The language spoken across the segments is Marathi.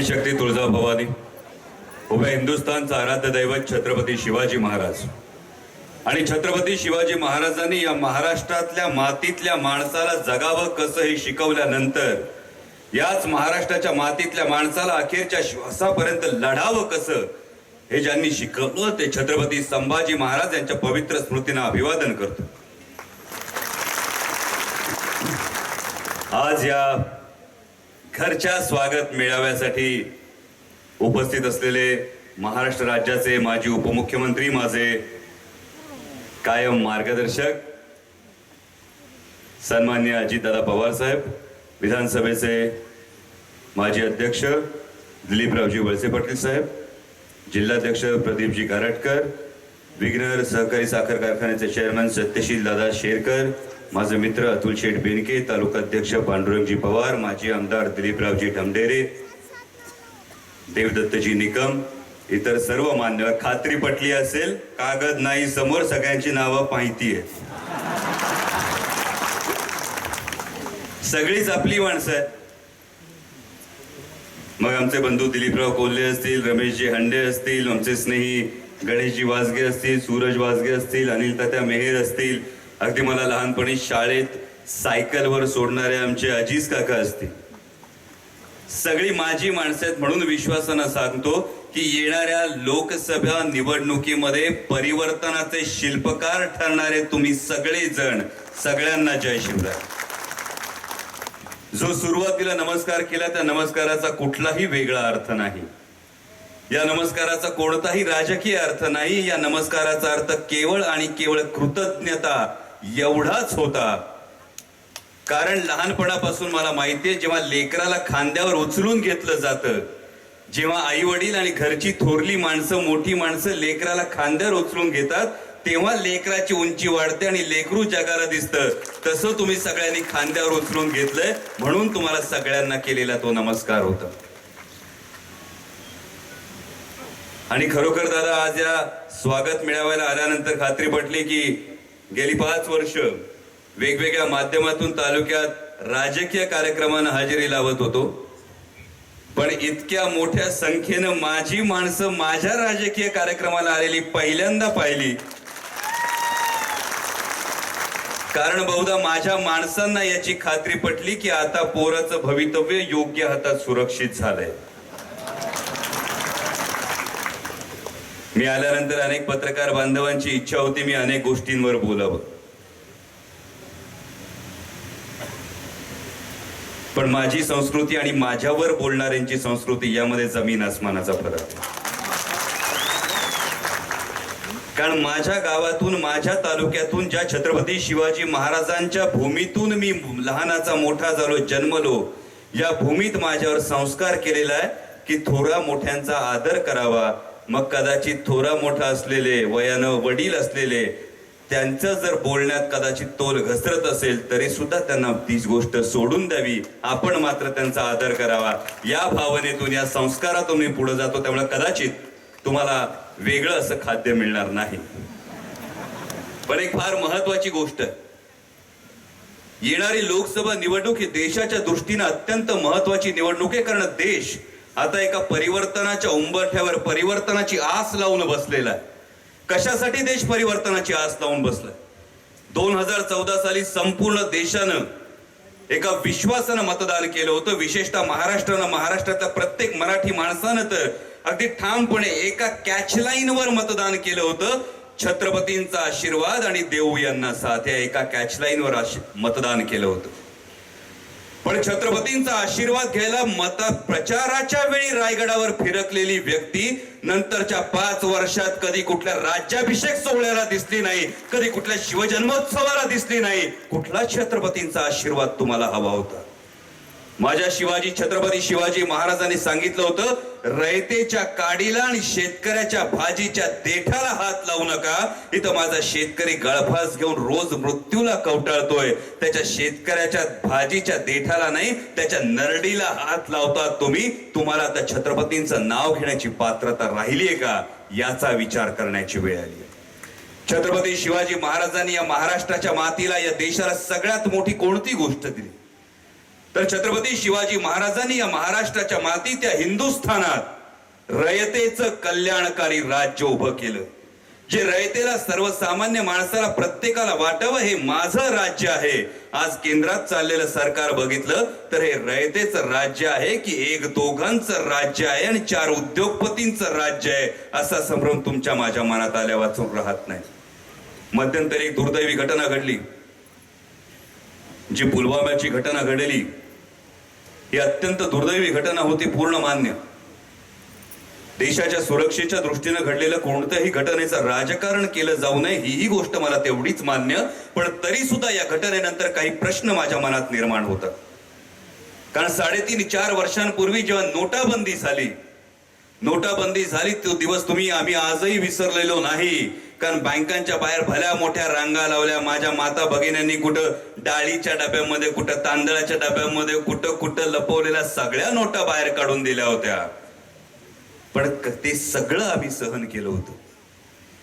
आदिशक्ती तुळजा भवानी उभ्या हिंदुस्थानचं आराध्य दैवत छत्रपती शिवाजी महाराज. आणि छत्रपती शिवाजी महाराजांनी या महाराष्ट्रातल्या मातीतल्या माणसाला जगावं कसं हे शिकवल्यानंतर याच महाराष्ट्राच्या मातीतल्या माणसाला अखेरच्या श्वासापर्यंत लढावं कसं हे ज्यांनी शिकवलं ते छत्रपती संभाजी महाराज यांच्या पवित्र स्मृतींना अभिवादन करतो. आज या घरच्या स्वागत मेळाव्यासाठी उपस्थित असलेले महाराष्ट्र राज्याचे माजी उपमुख्यमंत्री माझे कायम मार्गदर्शक सन्मान्य अजितदादा पवार साहेब विधानसभेचे माजी अध्यक्ष दिलीपरावजी वळसे पाटील साहेब जिल्हाध्यक्ष प्रदीपजी गारटकर विघ्नर सहकारी साखर कारखान्याचे चेअरमन सत्यशील दादा शेरकर माझे मित्र अतुल शेठ बेनके तालुकाध्यक्ष पांडुरंगजी पवार माजी आमदार दिलीपरावजी ढमडेरे देवदत्तजी निकम इतर सर्व मान्यवर खात्री पटली असेल कागद नाही समोर सगळ्यांची नावं माहिती आहे सगळीच आपली माणसं आहेत. मग आमचे बंधू दिलीपराव कोल्हे असतील रमेशजी हंडे असतील आमचे स्नेही गणेशजी वासगे असतील सूरज वासगे असतील अनिल तात्या मेहेर असतील अगदी मला लहानपणी शाळेत सायकलवर सोडणारे आमचे अजीज काका असतील सगळी माझी माणसं आहेत म्हणून विश्वासानं सांगतो की येणाऱ्या लोकसभा निवडणुकीमध्ये परिवर्तनाचे शिल्पकार ठरणारे तुम्ही सगळे जण सगळ्यांना जय शिवराय. जो सुरुवातीला नमस्कार केला त्या नमस्काराचा कुठलाही वेगळा अर्थ नाही. या नमस्काराचा कोणताही राजकीय अर्थ नाही या नमस्काराचा अर्थ केवळ आणि केवळ कृतज्ञता एवढाच होता. कारण लहानपणापासून मला माहितीये जेव्हा लेकराला खांद्यावर उचलून घेतलं जातं जेव्हा आई वडील आणि घरची थोरली माणसं मोठी माणसं लेकराला खांद्यावर उचलून घेतात तेव्हा लेकराची उंची वाढते आणि लेकरू जगाला दिसतं. तसं तुम्ही सगळ्यांनी खांद्यावर उचलून घेतलंय म्हणून तुम्हाला सगळ्यांना केलेला तो नमस्कार होता. आणि खरोखर दादा आज या स्वागत मेळाव्याला आल्यानंतर खात्री पटली की गेली पाच वर्ष वेगवेगळ्या माध्यमातून तालुक्यात राजकीय कार्यक्रमांना हजेरी लावत होतो. पण इतक्या मोठ्या संख्येनं माझी माणसं माझ्या राजकीय कार्यक्रमाला आलेली पहिल्यांदा पाहिली. कारण बहुधा माझ्या माणसांना याची खात्री पटली की आता पोराचं भवितव्य योग्य हातात सुरक्षित झालंय. मी आल्यानंतर अनेक पत्रकार बांधवांची इच्छा होती मी अनेक गोष्टींवर बोलावं पण माझी संस्कृती आणि माझ्यावर बोलणाऱ्यांची संस्कृती यामध्ये जमीन आसमानाचा फरक आहे. कारण माझ्या गावातून माझ्या तालुक्यातून ज्या छत्रपती शिवाजी महाराजांच्या भूमीतून मी लहानाचा मोठा झालो जन्मलो या भूमीत माझ्यावर संस्कार केलेला आहे की थोरा मोठ्यांचा आदर करावा. मग कदाचित थोरा मोठा असलेले वयानं वडील असलेले त्यांचं जर बोलण्यात कदाचित तोल घसरत असेल तरी सुद्धा त्यांना तीच गोष्ट सोडून द्यावी. आपण मात्र त्यांचा आदर करावा. या भावनेतून या संस्कारातून मी पुढे जातो त्यामुळे कदाचित तुम्हाला वेगळं असं खाद्य मिळणार नाही. पण एक फार महत्वाची गोष्ट. येणारी लोकसभा निवडणूक ही देशाच्या दृष्टीनं अत्यंत महत्वाची निवडणूक आहे कारण देश आता एका परिवर्तनाच्या उंबरठ्यावर परिवर्तनाची आस लावून बसलेला आहे. कशासाठी देश परिवर्तनाची आस लावून बसलाय दोन हजार चौदा साली संपूर्ण देशानं एका विश्वासानं मतदान केलं होतं. विशेषतः महाराष्ट्रानं महाराष्ट्रातल्या प्रत्येक मराठी माणसानं तर अगदी ठामपणे एका कॅचलाईनवर मतदान केलं होतं. छत्रपतींचा आशीर्वाद आणि देऊ यांना साथ या एका कॅचलाईनवर मतदान केलं होतं. पण छत्रपतींचा आशीर्वाद घ्यायला मत प्रचाराच्या वेळी रायगडावर फिरकलेली व्यक्ती नंतरच्या पाच वर्षात कधी कुठल्या राज्याभिषेक सोहळ्याला दिसली नाही कधी कुठल्या शिवजन्मोत्सवाला दिसली नाही. कुठला छत्रपतींचा आशीर्वाद तुम्हाला हवा होता? माझ्या शिवाजी छत्रपती शिवाजी महाराजांनी सांगितलं होतं रयतेच्या काडीला आणि शेतकऱ्याच्या भाजीच्या देठाला हात लावू नका. इथं माझा शेतकरी गळफास घेऊन रोज मृत्यूला कवटाळतोय. त्याच्या शेतकऱ्याच्या भाजीच्या देठाला नाही त्याच्या नरडीला हात लावतात तुम्ही. तुम्हाला आता छत्रपतींचं नाव घेण्याची पात्रता राहिलीये का? याचा विचार करण्याची वेळ आली छत्रपती शिवाजी महाराजांनी या महाराष्ट्राच्या मातीला या देशाला सगळ्यात मोठी कोणती गोष्ट दिली? तर छत्रपती शिवाजी महाराजांनी या महाराष्ट्राच्या माती त्या हिंदुस्थानात रयतेचं कल्याणकारी राज्य उभं केलं. जे रयतेला सर्वसामान्य माणसाला प्रत्येकाला वाटावं हे माझं राज्य आहे. आज केंद्रात चाललेलं सरकार बघितलं तर हे रयतेचं राज्य आहे की एक दोघांचं राज्य आहे आणि चार उद्योगपतींचं राज्य आहे असा संभ्रम तुमच्या माझ्या मनात आल्या वाचून राहत नाही. मध्यंतरी एक दुर्दैवी घटना घडली. जी पुलवाम्याची घटना घडली ही अत्यंत दुर्दैवी घटना होती पूर्ण मान्य. देशाच्या सुरक्षेच्या दृष्टीनं घडलेलं कोणत्याही घटनेचं राजकारण केलं जाऊ नये ही ही गोष्ट मला तेवढीच मान्य पण तरी सुद्धा या घटनेनंतर काही प्रश्न माझ्या मनात निर्माण होतात. कारण साडेतीन चार वर्षांपूर्वी जेव्हा नोटाबंदी झाली नोटाबंदी झाली तो दिवस तुम्ही आम्ही आजही विसरलेलो नाही. कारण बँकांच्या बाहेर भल्या मोठ्या रांगा लावल्या. माझ्या माता भगिन्यांनी कुठं डाळीच्या डब्यामध्ये कुठं तांदळाच्या डब्यामध्ये कुठं कुठं लपवलेल्या सगळ्या नोटा बाहेर काढून दिल्या होत्या. पण ते सगळं आम्ही सहन केलं होतं.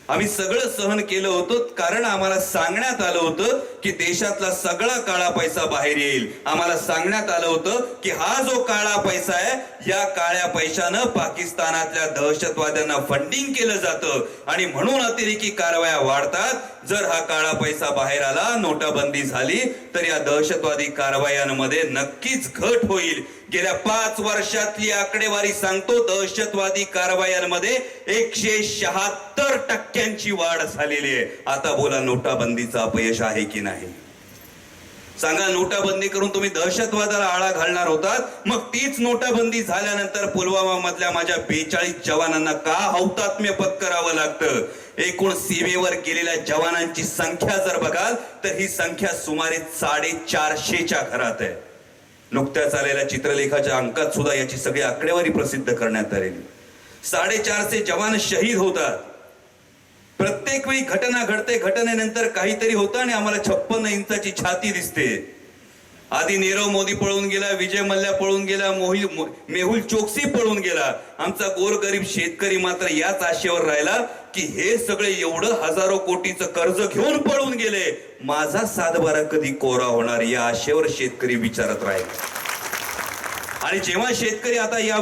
आम्ही सगळं सहन केलं होतं कारण आम्हाला सांगण्यात आलं होतं की देशातला सगळा काळा पैसा बाहेर येईल. आम्हाला सांगण्यात आलं होतं की हा जो काळा पैसा आहे या काळ्या पैशानं पाकिस्तानातल्या दहशतवाद्यांना फंडिंग केलं जातं. आणि म्हणून अतिरेकी कारवाया वाढतात. जर हा काळा पैसा बाहेर आला नोटाबंदी झाली तर या दहशतवादी कारवायांमध्ये नक्कीच घट होईल. गेल्या पाच वर्षातली आकडेवारी सांगतो दहशतवादी कारवायांमध्ये एकशे शहात्तर टक्क्यांची वाढ झालेली आहे. आता बोला नोटाबंदीचा अपयश आहे की नाही? सांगा नोटाबंदी करून तुम्ही दहशतवादाला आळा घालणार होतात. मग तीच नोटाबंदी झाल्यानंतर पुलवामा मधल्या माझ्या बेचाळीस जवानांना का हौतात्म्य पत्करावं लागतं? एकूण सीमेवर गेलेल्या जवानांची संख्या जर बघाल तर ही संख्या सुमारे साडेचारशेच्या घरात आहे. नुकत्याच आलेल्या चित्रलेखाच्या अंकात सुद्धा याची सगळी आकडेवारी प्रसिद्ध करण्यात आलेली. साडेचारशे जवान शहीद होतात. प्रत्येक वेळी घटना घडते घटनेनंतर काहीतरी होतं आणि आम्हाला छप्पन्न इंचाची छाती दिसते. आधी नीरव मोदी पळून गेला विजय मल्ल्या पळून गेला मोहिल मेहुल चोक्सी पळून गेला. आमचा गोरगरीब शेतकरी मात्र याच आशेवर राहिला की हे सगळे एवढं हजारो कोटीचं कर्ज घेऊन पळून गेले. माझा सातबारा कधी कोरा होणार या आशेवर शेतकरी विचारत राहील. आणि जेव्हा शेतकरी आता या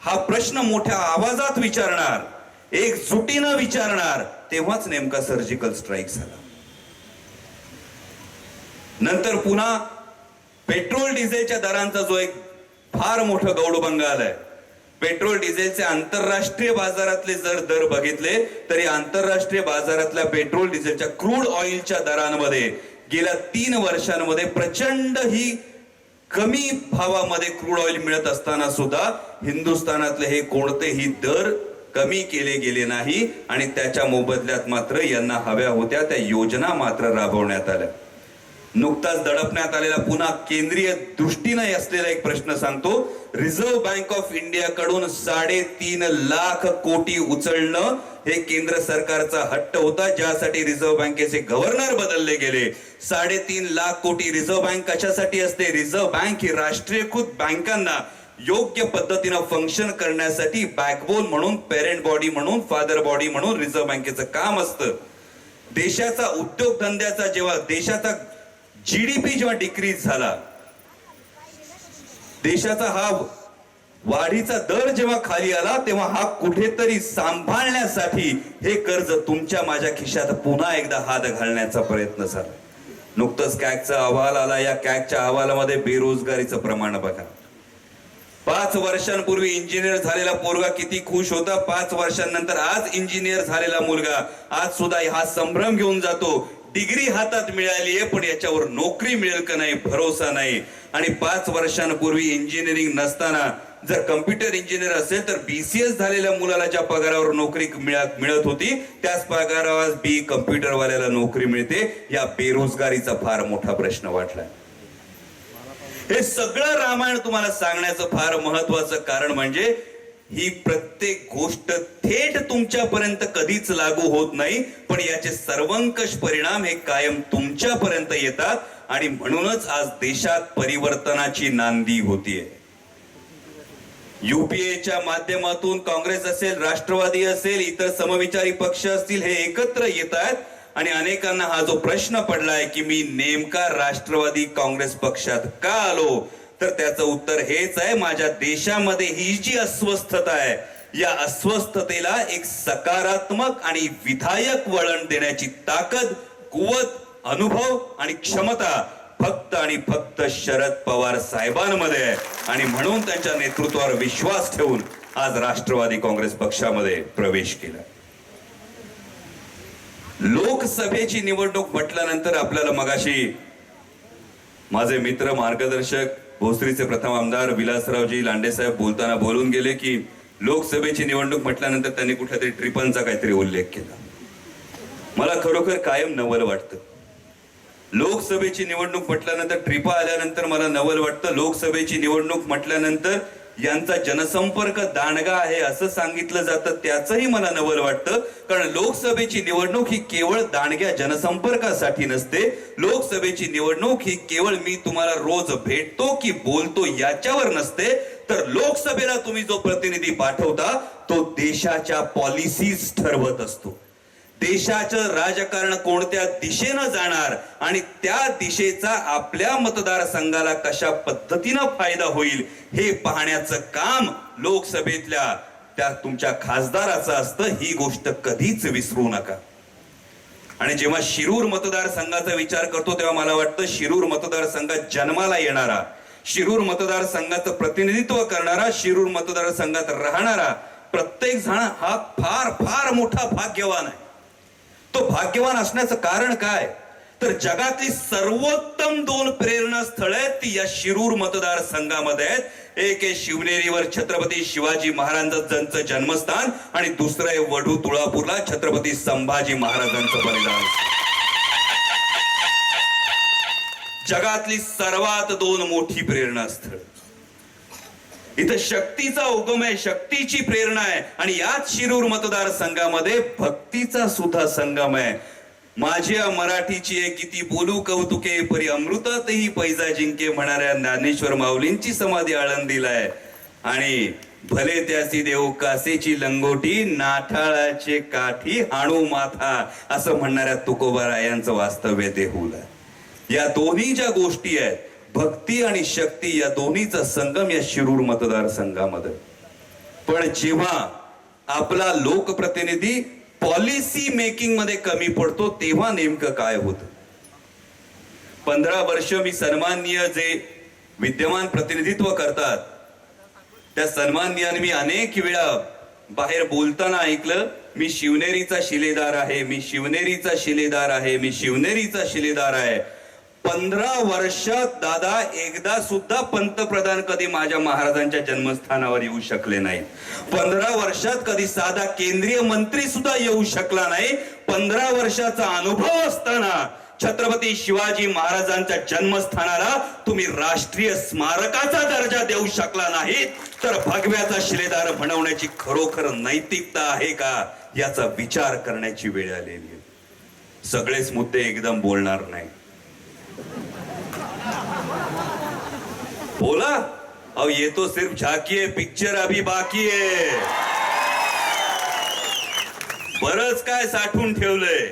हा प्रश्न मोठ्या आवाजात विचारणार एकजुटीनं विचारणार तेव्हाच नेमका सर्जिकल स्ट्राईक झाला. नंतर पुन्हा पेट्रोल डिझेलच्या दरांचा जो एक फार मोठं गौडबंगाल आलाय पेट्रोल डिझेलचे आंतरराष्ट्रीय बाजारातले जर दर बघितले तरी आंतरराष्ट्रीय बाजारातल्या पेट्रोल डिझेलच्या क्रूड ऑइलच्या दरांमध्ये गेल्या तीन वर्षांमध्ये प्रचंड ही कमी भावामध्ये क्रूड ऑइल मिळत असताना सुद्धा हिंदुस्थानातले हे कोणतेही दर कमी केले गेले नाही आणि त्याच्या मोबदल्यात मात्र यांना हव्या होत्या त्या योजना मात्र राबवण्यात आल्या. नुकताच दडपण्यात आलेला पुन्हा केंद्रीय दृष्टीने असलेला एक प्रश्न सांगतो. रिझर्व्ह बँक ऑफ इंडिया कडून साडेतीन लाख कोटी उचलणं हे केंद्र सरकारचा हट्ट होता ज्यासाठी रिझर्व्ह बँकेचे गव्हर्नर बदलले गेले. साडेतीन लाख कोटी रिझर्व्ह बँक कशासाठी असते? रिझर्व्ह बँक ही राष्ट्रीयकृत बँकांना योग्य पद्धतीनं फंक्शन करण्यासाठी बॅकबोन म्हणून पेरेंट बॉडी म्हणून फादर बॉडी म्हणून रिझर्व्ह बँकेचं काम असतं. देशाचा उद्योगधंद्याचा जेव्हा देशाचा जीडीपी जेव्हा डिक्रीज झाला देशाचा हा वाढीचा दर जेव्हा खाली आला तेव्हा हा कुठेतरी सांभाळण्यासाठी हे कर्ज तुमच्या माझ्या खिशात पुन्हा एकदा हात घालण्याचा प्रयत्न झाला. नुकतंच कॅगचा अहवाल आला या कॅगच्या अहवालामध्ये बेरोजगारीचं प्रमाण बघा. पाच वर्षांपूर्वी इंजिनियर झालेला पोरगा किती खुश होता पाच वर्षांनंतर आज इंजिनियर झालेला मुलगा. आज सुद्धा हा संभ्रम घेऊन जातो. डिग्री हातात मिळाली आहे पण याच्यावर नोकरी मिळेल का नाही भरोसा नाही. आणि पाच वर्षांपूर्वी इंजिनिअरिंग नसताना जर कम्प्युटर इंजिनियर असेल तर बीसीएस झालेल्या मुलाला ज्या पगारावर नोकरी मिळत होती त्याच पगारावर बी कम्प्युटर वाल्याला नोकरी मिळते. या बेरोजगारीचा फार मोठा प्रश्न वाटलाय. हे सगळं रामायण तुम्हाला सांगण्याचं फार महत्वाचं कारण म्हणजे ही प्रत्येक गोष्ट थेट तुमच्यापर्यंत कधीच लागू होत नाही पण याचे सर्वंकष परिणाम हे कायम तुमच्यापर्यंत येतात आणि म्हणूनच आज देशात परिवर्तनाची नांदी होतीये. युपीएच्या माध्यमातून काँग्रेस असेल राष्ट्रवादी असेल इतर समविचारी पक्ष असतील हे एकत्र येत आहेत आणि अनेकांना हा जो प्रश्न पडलाय की मी नेमका राष्ट्रवादी काँग्रेस पक्षात का आलो? तर त्याचं उत्तर हेच आहे माझ्या देशामध्ये ही जी अस्वस्थता आहे या अस्वस्थतेला एक सकारात्मक आणि विधायक वळण देण्याची ताकद कुवत अनुभव आणि क्षमता फक्त आणि फक्त शरद पवार साहेबांमध्ये आहे. आणि म्हणून त्यांच्या नेतृत्वावर विश्वास ठेवून आज राष्ट्रवादी काँग्रेस पक्षामध्ये प्रवेश केला. लोकसभेची निवडणूक म्हटल्यानंतर आपल्याला मगाशी माझे मित्र मार्गदर्शक भोसरीचे प्रथम आमदार विलासरावजी लांडेसाहेब बोलताना बोलून गेले की लोकसभेची निवडणूक म्हटल्यानंतर त्यांनी कुठल्या तरी ट्रिपांचा काहीतरी उल्लेख केला. मला खरोखर कायम नवल वाटतं. लोकसभेची निवडणूक म्हटल्यानंतर ट्रिपा आल्यानंतर मला नवल वाटतं. लोकसभेची निवडणूक म्हटल्यानंतर यांचा जनसंपर्क दांडगा आहे असं सांगितलं जातं त्याचंही मला नवल वाटतं. कारण लोकसभेची निवडणूक ही केवळ दांडग्या जनसंपर्कासाठी नसते. लोकसभेची निवडणूक ही केवळ मी तुम्हाला रोज भेटतो की बोलतो याच्यावर नसते. तर लोकसभेला तुम्ही जो प्रतिनिधी पाठवता तो देशाच्या पॉलिसीज ठरवत असतो. देशाचं राजकारण कोणत्या दिशेनं जाणार आणि त्या दिशेचा आपल्या मतदारसंघाला कशा पद्धतीनं फायदा होईल हे पाहण्याचं काम लोकसभेतल्या त्या तुमच्या खासदाराचं असतं ही गोष्ट कधीच विसरू नका. आणि जेव्हा शिरूर मतदारसंघाचा विचार करतो तेव्हा मला वाटतं शिरूर मतदारसंघात जन्माला येणारा शिरूर मतदारसंघाचं प्रतिनिधित्व करणारा शिरूर मतदारसंघात राहणारा प्रत्येक जण हा फार फार मोठा भाग्यवान आहे. तो भाग्यवान असण्याचं कारण काय? तर जगातली सर्वोत्तम दोन प्रेरणा स्थळ आहेत ती या शिरूर मतदारसंघामध्ये आहेत. एक आहे शिवनेरीवर छत्रपती शिवाजी महाराजांचं जन्मस्थान आणि दुसरं आहे वढू तुळापूरला छत्रपती संभाजी महाराजांचं बलिदान. जगातली सर्वात दोन मोठी प्रेरणा स्थळ इथं शक्तीचा उगम आहे शक्तीची प्रेरणा आहे. आणि याच शिरूर मतदारसंघामध्ये भक्तीचा सुद्धा संगम आहे. माझ्या मराठीची आहे किती बोलू कौतुके परी अमृतातही पैजा जिंके म्हणणाऱ्या ज्ञानेश्वर माऊलींची समाधी आळंदीला आहे. आणि भले त्यासी देव कासेची लंगोटी नाठाळाचे काठी हाणू माथा असं म्हणणाऱ्या तुकोबारायांचं वास्तव्य देहूल आहे. या दोन्ही ज्या गोष्टी आहेत भक्ती आणि शक्ती या दोन्हीचा संगम या शिरूर मतदारसंघामध्ये. पण जेव्हा आपला लोकप्रतिनिधी पॉलिसी मेकिंगमध्ये कमी पडतो तेव्हा नेमकं काय होत? पंधरा वर्ष मी सन्माननीय जे विद्यमान प्रतिनिधित्व करतात त्या सन्माननीयाने मी अनेक वेळा बाहेर बोलताना ऐकलं मी शिवनेरीचा शिलेदार आहे मी शिवनेरीचा शिलेदार आहे मी शिवनेरीचा शिलेदार आहे. पंधरा वर्षात दादा एकदा सुद्धा पंतप्रधान कधी माझ्या महाराजांच्या जन्मस्थानावर येऊ शकले नाही. पंधरा वर्षात कधी साधा केंद्रीय मंत्री सुद्धा येऊ शकला नाही. पंधरा वर्षाचा अनुभव असताना छत्रपती शिवाजी महाराजांच्या जन्मस्थानाला तुम्ही राष्ट्रीय स्मारकाचा दर्जा देऊ शकला नाही तर भगव्याचा शिलेदार बनवण्याची खरोखर नैतिकता आहे का? याचा विचार करण्याची वेळ आलेली आहे. सगळेच मुद्दे एकदम बोलणार नाही बोला? अब ये तो सिर्फ झाकी है पिक्चर अभी बाकी है। बरच काय साठवून ठेवलंय.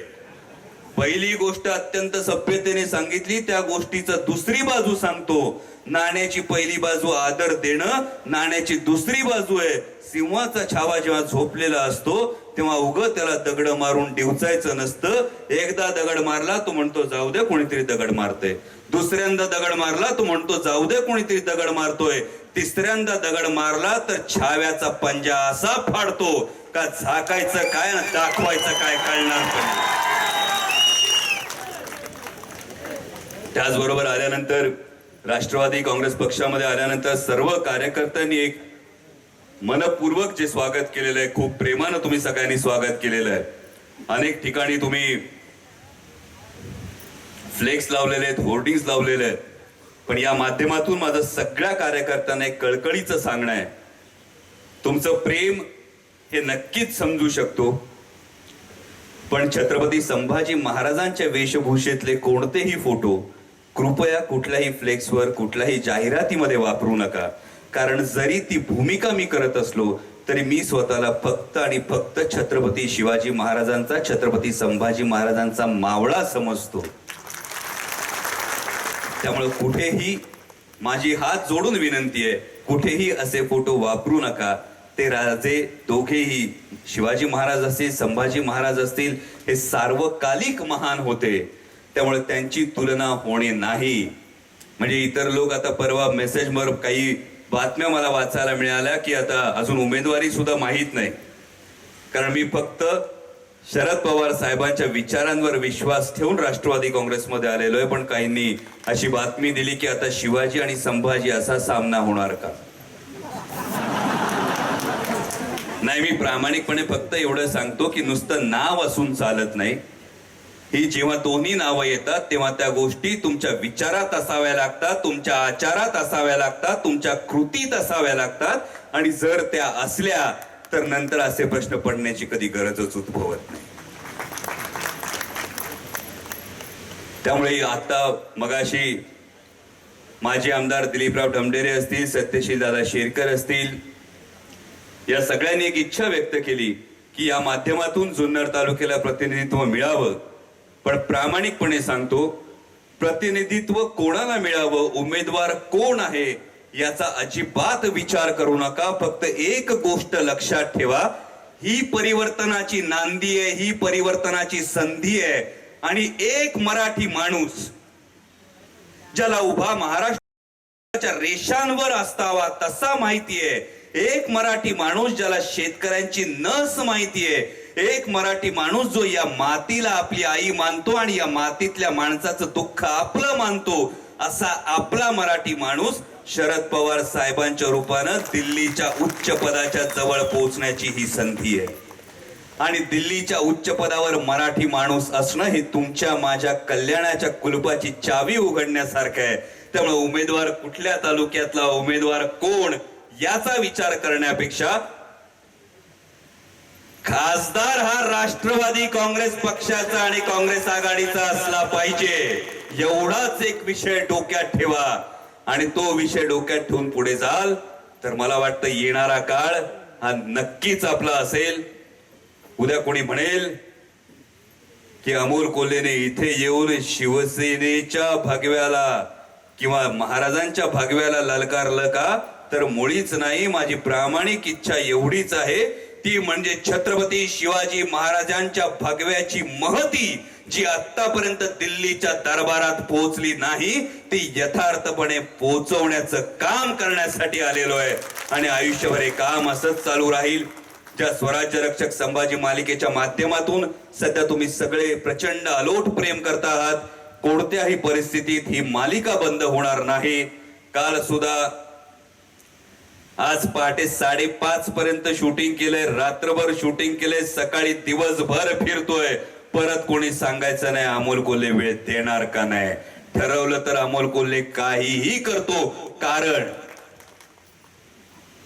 पहिली गोष्ट अत्यंत सभ्यतेने सांगितली त्या गोष्टीचा दुसरी बाजू सांगतो. नाण्याची पहिली बाजू आदर देणं नाण्याची दुसरी बाजू आहे सिंहाचा छावा जेव्हा झोपलेला असतो तेव्हा उग त्याला दगड मारून डिवचायचं नसतं. एकदा दगड मारला तो म्हणतो जाऊ दे कोणीतरी दगड मारतोय. दुसऱ्यांदा दगड मारला तो म्हणतो जाऊ दे कोणीतरी दगड मारतोय. तिसऱ्यांदा दगड मारला तर छाव्याचा पंजा असा फाडतो का झाकायचं काय ना दाखवायचं काय कळणार पण त्याचबरोबर आल्यानंतर राष्ट्रवादी काँग्रेस पक्षामध्ये आल्यानंतर सर्व कार्यकर्त्यांनी एक मनपूर्वक जे स्वागत केलेलं आहे खूप प्रेमानं तुम्ही सगळ्यांनी स्वागत केलेलं आहे. अनेक ठिकाणी तुम्ही फ्लेक्स लावलेले आहेत होर्डिंग्स लावलेले आहेत. पण या माध्यमातून माझं सगळ्या कार्यकर्त्यांना एक कळकळीचं सांगणं आहे. तुमचं प्रेम हे नक्कीच समजू शकतो. पण छत्रपती संभाजी महाराजांच्या वेशभूषेतले कोणतेही फोटो कृपया कुठल्याही फ्लेक्सवर कुठल्याही जाहिरातीमध्ये वापरू नका. कारण जरी ती भूमिका मी करत असलो तरी मी स्वतःला फक्त आणि फक्त छत्रपती शिवाजी महाराजांचा छत्रपती संभाजी महाराजांचा मावळा समजतो. त्यामुळे कुठेही माझी हात जोडून विनंती आहे कुठेही असे फोटो वापरू नका. ते राजे दोघेही शिवाजी महाराज असतील संभाजी महाराज असतील हे सार्वकालिक महान होते. त्यामुळे त्यांची तुलना होणे नाही. म्हणजे इतर लोक आता परवा मेसेजवर काही बातम्या मला वाचायला मिळाल्या की आता अजून उमेदवारी सुद्धा माहीत नाही. कारण मी फक्त शरद पवार साहेबांच्या विचारांवर विश्वास ठेवून राष्ट्रवादी काँग्रेसमध्ये आलेलो आहे पण काहींनी अशी बातमी दिली की आता शिवाजी आणि संभाजी असा सामना होणार का? नाही मी प्रामाणिकपणे फक्त एवढं सांगतो की नुसतं नाव असून चालत नाही. ही जेव्हा दोन्ही नावं येतात तेव्हा त्या गोष्टी तुमच्या विचारात असाव्या लागतात तुमच्या आचारात असाव्या लागतात तुमच्या कृतीत असाव्या लागतात. आणि जर त्या असल्या तर नंतर असे प्रश्न पडण्याची कधी गरजच उद्भवत नाही. त्यामुळे आता मगाशी माजी आमदार दिलीपराव ढमडेरे असतील सत्यशील दादा शेरकर असतील या सगळ्यांनी एक इच्छा व्यक्त केली की या माध्यमातून जुन्नर तालुक्याला प्रतिनिधित्व मिळावं. पण प्रामाणिकपणे सांगतो प्रतिनिधित्व कोणाला मिळावं उमेदवार कोण आहे याचा अजिबात विचार करू नका फक्त एक गोष्ट लक्षात ठेवा ही परिवर्तनाची नांदी आहे ही परिवर्तनाची संधी आहे आणि एक मराठी माणूस ज्याला उभा महाराष्ट्राच्या रेषांवर असावा तसा माहितीये एक मराठी माणूस ज्याला शेतकऱ्यांची नस माहितीये एक मराठी माणूस जो या मातीला आपली आई मानतो आणि या मातीतल्या माणसाचं दुःख आपलं मानतो असा आपला मराठी माणूस शरद पवार साहेबांच्या रूपानं दिल्लीच्या उच्च पदाच्या जवळ पोहोचण्याची ही संधी आहे. आणि दिल्लीच्या उच्च पदावर मराठी माणूस असणं हे तुमच्या माझ्या कल्याणाच्या कुलपाची चावी उघडण्यासारखं आहे. त्यामुळे उमेदवार कुठल्या तालुक्यातला उमेदवार कोण याचा विचार करण्यापेक्षा खासदार हा राष्ट्रवादी काँग्रेस पक्षाचा आणि काँग्रेस आघाडीचा असला पाहिजे. एवढाच एक विषय डोक्यात ठेवा. आणि तो विषय डोक्यात ठेवून पुढे जाल. तर मला वाटतं येणारा काळ हा नक्कीच आपला असेल. उद्या कोणी म्हणेल की अमोल कोल्हेने इथे येऊन शिवसेनेच्या भगव्याला किंवा महाराजांच्या भगव्याला ललकारलं का? तर मुळीच नाही माझी प्रामाणिक इच्छा एवढीच आहे ती म्हणजे छत्रपती शिवाजी महाराजांच्या भगव्याची महती जी आतापर्यंत दिल्लीच्या दरबारात पोहोचली नाही ती यथार्थपणे पोहोचवण्याचं काम करण्यासाठी आलेलो आहे. आणि आयुष्यभर हे काम असंच चालू राहील. ज्या स्वराज्य रक्षक संभाजी मालिकेच्या माध्यमातून सध्या तुम्ही सगळे प्रचंड अलोट प्रेम करता आहात. कोणत्याही परिस्थितीत ही मालिका बंद होणार नाही. काल सुद्धा आज पहाटे साडेपाच पर्यंत शूटिंग केलंय. रात्रभर शूटिंग केलंय. सकाळी दिवसभर फिरतोय. परत कोणी सांगायचं नाही अमोल कोल्हे वेळ देणार का नाही? ठरवलं तर अमोल कोल्हे काहीही करतो. कारण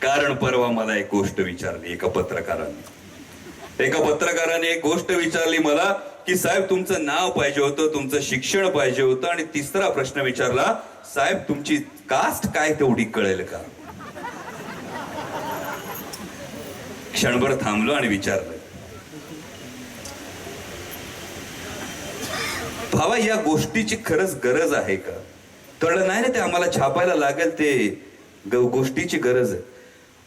कारण परवा मला एक गोष्ट विचारली एका पत्रकाराने. एका पत्रकाराने एक गोष्ट विचारली मला की साहेब तुमचं नाव पाहिजे होतं तुमचं शिक्षण पाहिजे होतं आणि तिसरा प्रश्न विचारला साहेब तुमची कास्ट काय तेवढी कळेल का? क्षणभर थांबलो आणि विचारलं. भावा या गोष्टीची खरंच गरज आहे का? कळलं नाही ना ते आम्हाला छापायला लागेल ते गोष्टीची गरज आहे.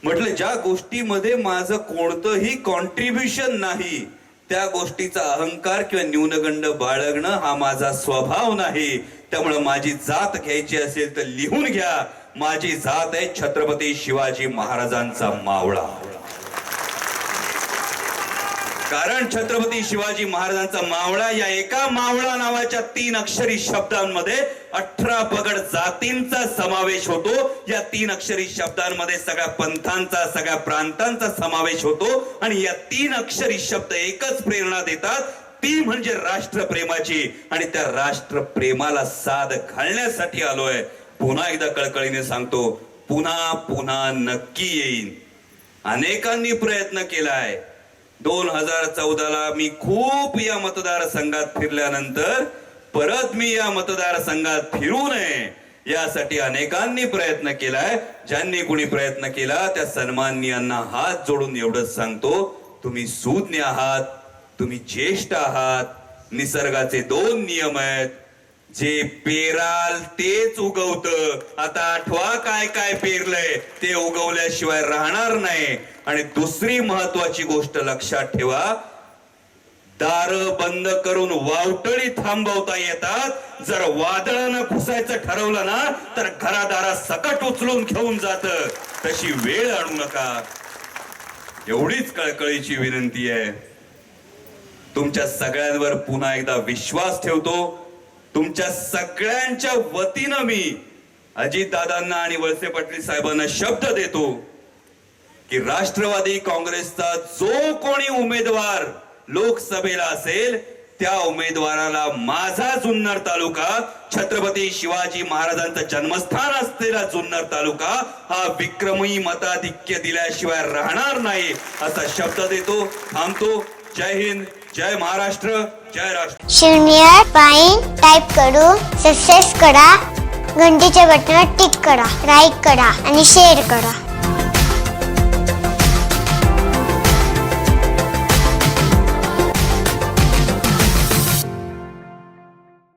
म्हटलं ज्या गोष्टीमध्ये माझं कोणतंही कॉन्ट्रीब्युशन नाही त्या गोष्टीचा अहंकार किंवा न्यूनगंड बाळगणं हा माझा स्वभाव नाही. त्यामुळे माझी जात घ्यायची असेल तर लिहून घ्या. माझी जात आहे छत्रपती शिवाजी महाराजांचा मावळा. कारण छत्रपती शिवाजी महाराजांचा मावळा या एका मावळा नावाच्या तीन अक्षरी शब्दांमध्ये अठरा पगड जातींचा समावेश होतो. या तीन अक्षरी शब्दांमध्ये सगळ्या पंथांचा सगळ्या प्रांतांचा समावेश होतो आणि या तीन अक्षरी शब्द एकच प्रेरणा देतात. ती म्हणजे राष्ट्रप्रेमाची. आणि त्या राष्ट्रप्रेमाला साध घालण्यासाठी आलोय. पुन्हा एकदा कळकळीने सांगतो. पुन्हा पुन्हा नक्की येईन. अनेकांनी प्रयत्न केलाय. दोन हजार चौदाला मी खूप या मतदारसंघात फिरल्यानंतर परत मी या मतदारसंघात फिरू नये यासाठी अनेकांनी प्रयत्न केलाय. ज्यांनी कुणी प्रयत्न केला त्या सन्माननीयांना हात जोडून एवढंच सांगतो तुम्ही सुज्ञ आहात तुम्ही ज्येष्ठ आहात निसर्गाचे दोन नियम आहेत जे पेराल तेच उगवत. आता आठवा काय काय पेरलंय ते उगवल्याशिवाय राहणार नाही. आणि दुसरी महत्वाची गोष्ट लक्षात ठेवा. दार बंद करून वावटळी थांबवता येतात. जर वादळानं घुसायचं ठरवलं ना तर घरादारा सकट उचलून घेऊन जात. तशी वेळ आणू नका. एवढीच कळकळीची विनंती आहे. तुमच्या सगळ्यांवर पुन्हा एकदा विश्वास ठेवतो. तुमच्या सगळ्यांच्या वतीनं मी अजितदादांना आणि वळसे पाटील साहेबांना शब्द देतो की राष्ट्रवादी काँग्रेसचा जो कोणी उमेदवार लोकसभेला असेल त्या उमेदवाराला माझा जुन्नर तालुका छत्रपती शिवाजी महाराजांचं जन्मस्थान असलेला जुन्नर तालुका हा विक्रमी मताधिक्य दिल्याशिवाय राहणार नाही असा शब्द देतो थांबतो. जय हिंद. जय महाराष्ट्र जय राष्ट्र. शून्य पाईन टाईप करू सक्सेस करा घंटीचे बटन टिक करा लाईक करा आणि शेअर करा.